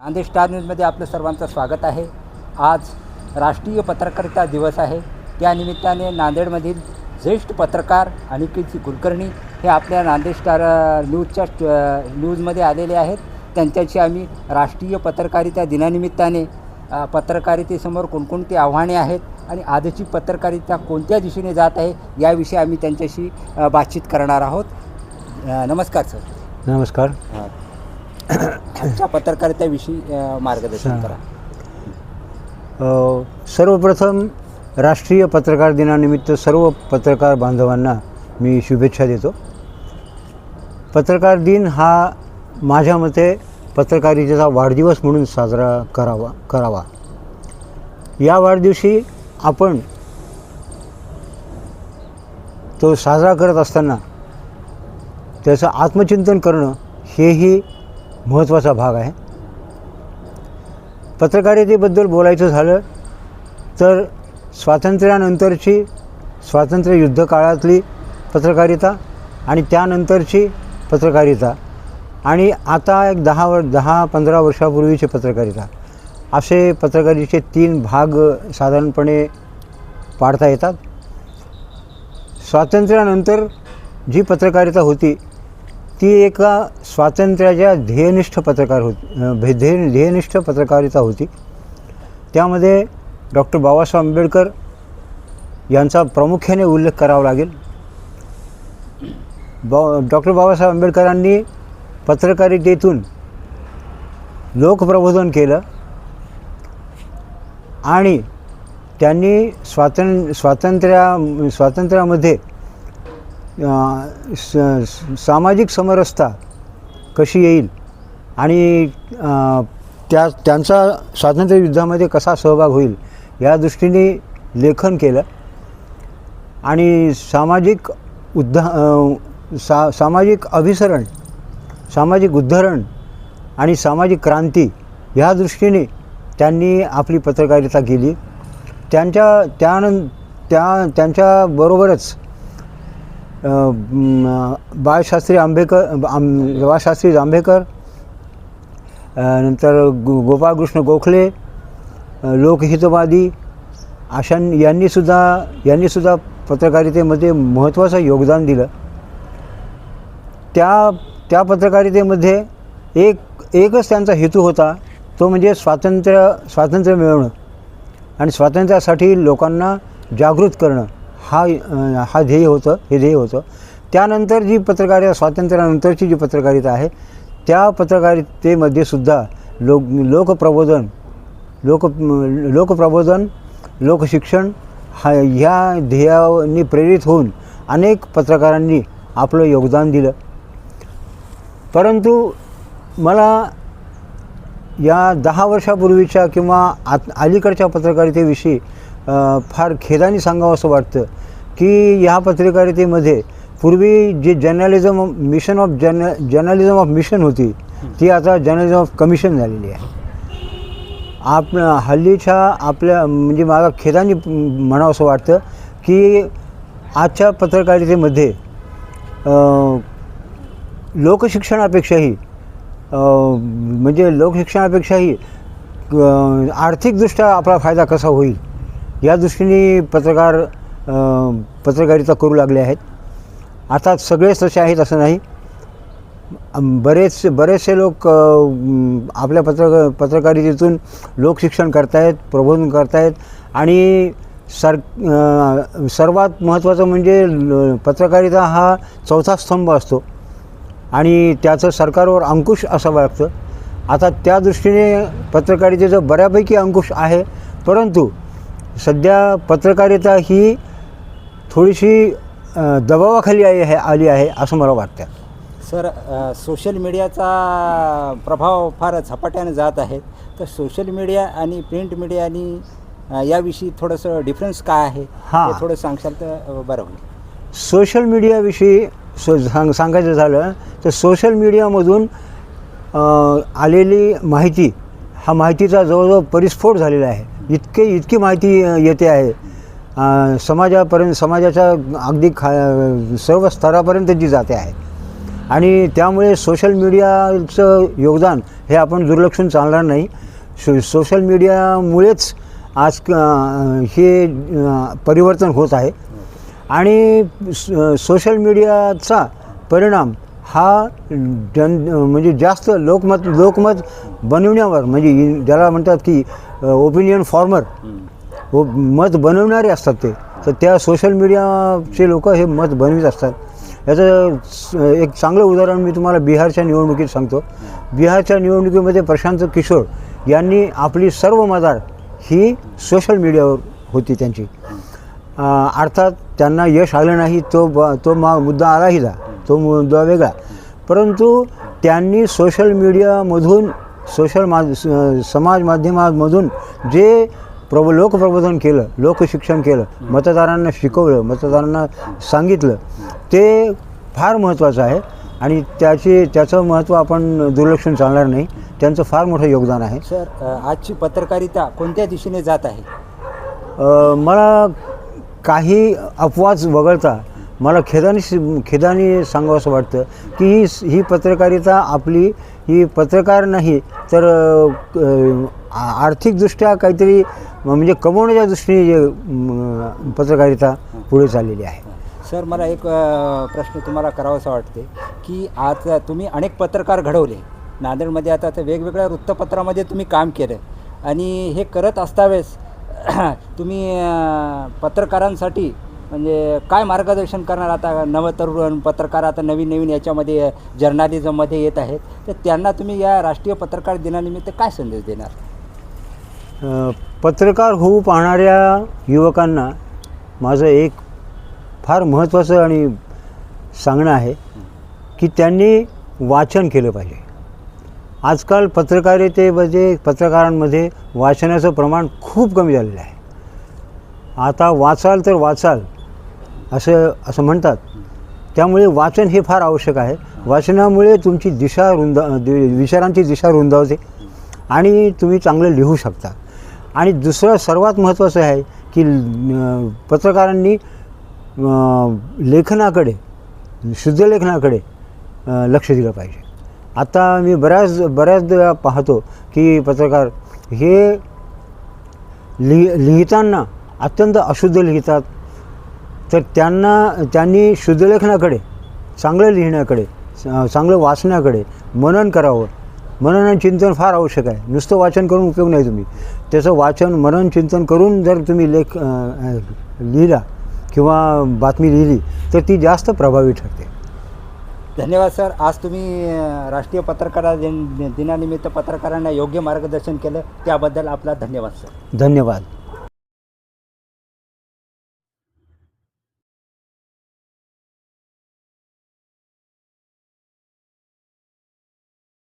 Nanded star न्यूजमध्ये आपलं सर्वांचं स्वागत आहे. आज राष्ट्रीय पत्रकारिता दिवस आहे. त्यानिमित्ताने नांदेडमधील ज्येष्ठ पत्रकार अनिकेतजी कुलकर्णी हे आपल्या नांदेड स्टार न्यूजच्या न्यूजमध्ये आलेले आहेत. त्यांच्याशी आम्ही राष्ट्रीय पत्रकारिता दिनानिमित्ताने पत्रकारितेसमोर कोणकोणती आव्हाने आहेत आणि आजची पत्रकारिता कोणत्या दिशेने जात आहे याविषयी आम्ही त्यांच्याशी बातचीत करणार आहोत. नमस्कार सर. नमस्कार. आजच्या पत्रकारितेविषयी मार्गदर्शन करा. सर्वप्रथम राष्ट्रीय पत्रकार दिनानिमित्त सर्व पत्रकार बांधवांना मी शुभेच्छा देतो. पत्रकार दिन हा माझ्या मते पत्रकारितेचा वाढदिवस म्हणून साजरा करावा करावा. या वाढदिवशी आपण तो साजरा करत असताना त्याचं आत्मचिंतन करणं हेही महत्त्वाचा भाग आहे. पत्रकारितेबद्दल बोलायचं झालं तर स्वातंत्र्यानंतरची स्वातंत्र्य युद्ध काळातली पत्रकारिता आणि त्यानंतरची पत्रकारिता आणि आता एक दहा वर दहा पंधरा वर्षापूर्वीची पत्रकारिता. असे पत्रकारितेचे तीन भाग साधारणपणे पाडता येतात. स्वातंत्र्यानंतर जी पत्रकारिता होती ती एका स्वातंत्र्याच्या ध्येयनिष्ठ पत्रकार होती ध्येय ध्येयनिष्ठ पत्रकारिता होती. त्यामध्ये डॉक्टर बाबासाहेब आंबेडकर यांचा प्रामुख्याने उल्लेख करावा लागेल. बा डॉक्टर बाबासाहेब आंबेडकरांनी पत्रकारितेतून लोकप्रबोधन केलं आणि त्यांनी स्वातं स्वातंत्र्या स्वातंत्र्यामध्ये स सामाजिक समरसता कशी येईल? आणि त्या त्यांचा स्वातंत्र्य युद्धामध्ये कसा सहभाग होईल या दृष्टीने लेखन केलं. आणि सामाजिक उद्धा सा सामाजिक अभिसरण सामाजिक उद्धरण आणि सामाजिक क्रांती ह्या दृष्टीने त्यांनी आपली पत्रकारिता केली. त्यांच्या त्यानं त्या त्यांच्याबरोबरच बाळशास्त्री आंबेकर आं बाळशास्त्री जांभेकर नंतर गो गोपाळकृष्ण गोखले लोकहितवादी अशा यांनीसुद्धा यांनीसुद्धा पत्रकारितेमध्ये महत्त्वाचं योगदान दिलं. त्या त्या पत्रकारितेमध्ये एक एकच त्यांचा हेतू होता तो म्हणजे स्वातंत्र्य स्वातंत्र्य मिळवणं आणि स्वातंत्र्यासाठी लोकांना जागृत करणं. हा हा ध्येय होतं हे ध्येय होतं. त्यानंतर जी पत्रकारिता स्वातंत्र्यानंतरची जी पत्रकारिता आहे त्या पत्रकारितेमध्ये सुद्धा लोक लोकप्रबोधन लोक लोकप्रबोधन लोकशिक्षण हा ह्या ध्येयाने प्रेरित होऊन अनेक पत्रकारांनी आपलं योगदान दिलं. परंतु मला या दहा वर्षापूर्वीच्या किंवा आत अलीकडच्या पत्रकारितेविषयी फार खेदाने सांगावं असं वाटतं की ह्या पत्रकारितेमध्ये पूर्वी जे journalism mission of journ journalism of mission होती ती आता जर्नलिझम ऑफ कमिशन झालेली आहे. आप हल्लीच्या आपल्या म्हणजे मला खेदाने म्हणावं असं वाटतं की आजच्या पत्रकारितेमध्ये लोकशिक्षणापेक्षाही म्हणजे लोकशिक्षणापेक्षाही आर्थिकदृष्ट्या आपला फायदा कसा होईल? या दृष्टीने पत्रकार पत्रकारिता करू लागले आहेत. अर्थात सगळेच तसे आहेत असं नाही. बरेच बरेचसे बरेचसे लोक आपल्या पत्र पत्रकारितेतून लोकशिक्षण करतायत प्रबोधन करतायत आणि सर सर्वात महत्त्वाचं म्हणजे ल- पत्रकारिता हा चौथा स्तंभ असतो. आणि त्याचं सरकारवर अंकुश असावं लागतं. आता त्या दृष्टीने पत्रकारितेचं बऱ्यापैकी अंकुश आहे परंतु सध्या पत्रकारिता ही थोडीशी दबावाखाली आहे आहे- आली आहे असं मला वाटतं. सर अ, सोशल मीडियाचा प्रभाव फार झपाट्याने जात आहे. तर सोशल मीडिया आणि प्रिंट मीडिया आणि अ, याविषयी थोडंसं डिफरन्स काय आहे हां. ते थोडं सांगशाल तर अ, बरं होईल. सोशल मीडियाविषयी सो सांग सांगायचं झालं तर सोशल मीडियामधून अ, आलेली माहिती हा माहितीचा जवळजवळ परिस्फोट झालेला आहे. इतके इतकी माहिती येते आहे. समाजापर्यंत समाजाच्या अगदी खा सर्व स्तरापर्यंत जी जाते आहे. आणि त्यामुळे सोशल मीडियाचं योगदान हे आपण दुर्लक्षून चालणार नाही. सो सोशल मीडियामुळेच आज हे परिवर्तन होत आहे. आणि सोशल मीडियाचा परिणाम हा जन म्हणजे जास्त लोकमत लोकमत बनवण्यावर म्हणजे ज्याला म्हणतात की ओपिनियन फॉर्मर व मत बनवणारे असतात ते. तर त्या सोशल मीडियाचे लोक हे मत बनवित असतात. याचं एक चांगलं उदाहरण मी तुम्हाला बिहारच्या निवडणुकीत सांगतो. बिहारच्या निवडणुकीमध्ये प्रशांत किशोर यांनी आपली सर्व मदार ही सोशल मीडियावर होती त्यांची. अर्थात त्यांना यश आलं नाही तो ब तो मा मुद्दा आलाही जा. तो मुद्दा वेगळा परंतु त्यांनी सोशल मीडियामधून सोशल मा स- समाज माध्यमांमधून जे प्रब लोकप्रबोधन केलं लोकशिक्षण केलं मतदारांना शिकवलं मतदारांना सांगितलं ते फार महत्त्वाचं आहे. आणि त्याचे त्याचं महत्त्व आपण दुर्लक्षून चालणार नाही. त्यांचं फार मोठं योगदान आहे. सर आजची पत्रकारिता कोणत्या दिशेने जात आहे? मला काही अपवाद वगळता मला खेदानी खेदानी सांगावं वाटतं की ही ही पत्रकारिता आपली ही पत्रकार नाही तर आर्थिकदृष्ट्या काहीतरी म्हणजे कमवण्याच्या दृष्टीने जे पत्रकारिता पुढे चाललेली आहे. सर मला एक प्रश्न तुम्हाला करावासा वाटते की आज तुम्ही अनेक पत्रकार घडवले. नांदेडमध्ये आता तर वेगवेगळ्या वृत्तपत्रामध्ये तुम्ही काम केलं. आणि हे करत असतावेळेस तुम्ही पत्रकारांसाठी म्हणजे काय मार्गदर्शन करणार आता नवतरुण पत्रकार आता नवीन नवीन याच्यामध्ये जर्नालिझममध्ये येत आहेत. तर त्यांना तुम्ही या राष्ट्रीय पत्रकार दिनानिमित्त काय संदेश देणार? पत्रकार होऊ पाहणाऱ्या युवकांना माझं एक फार महत्त्वाचं आणि सांगणं आहे की त्यांनी वाचन केलं पाहिजे. आजकाल पत्रकारितेमध्ये म्हणजे पत्रकारांमध्ये वाचनाचं प्रमाण खूप कमी झालेलं आहे. आता वाचाल तर वाचाल असं असं म्हणतात. त्यामुळे वाचन हे फार आवश्यक आहे. वाचनामुळे तुमची दिशा रुंदा दि- विचारांची दिशा रुंदावते आणि तुम्ही चांगलं लिहू शकता. आणि दुसरं सर्वात महत्त्वाचं आहे की पत्रकारांनी लेखनाकडे शुद्धलेखनाकडे लक्ष दिलं पाहिजे. आता मी बऱ्याच बऱ्याचदा पाहतो की पत्रकार हे लिहि लिहिताना अत्यंत अशुद्ध लिहितात. तर त्यांना त्यांनी शुद्धलेखनाकडे चांगलं लिहिण्याकडे चांगलं वाचण्याकडे मनन करावं. मनन आणि चिंतन फार आवश्यक आहे. नुसतं वाचन करून उपयोग नाही तुम्ही. त्याचं वाचन मनन चिंतन करून जर तुम्ही लेख लिहिला किंवा बातमी लिहिली तर ती जास्त प्रभावी ठरते. धन्यवाद सर. आज तुम्ही राष्ट्रीय पत्रकार दिन दिनानिमित्त पत्रकारांना योग्य मार्गदर्शन केलं. त्याबद्दल आपला धन्यवाद सर. धन्यवाद.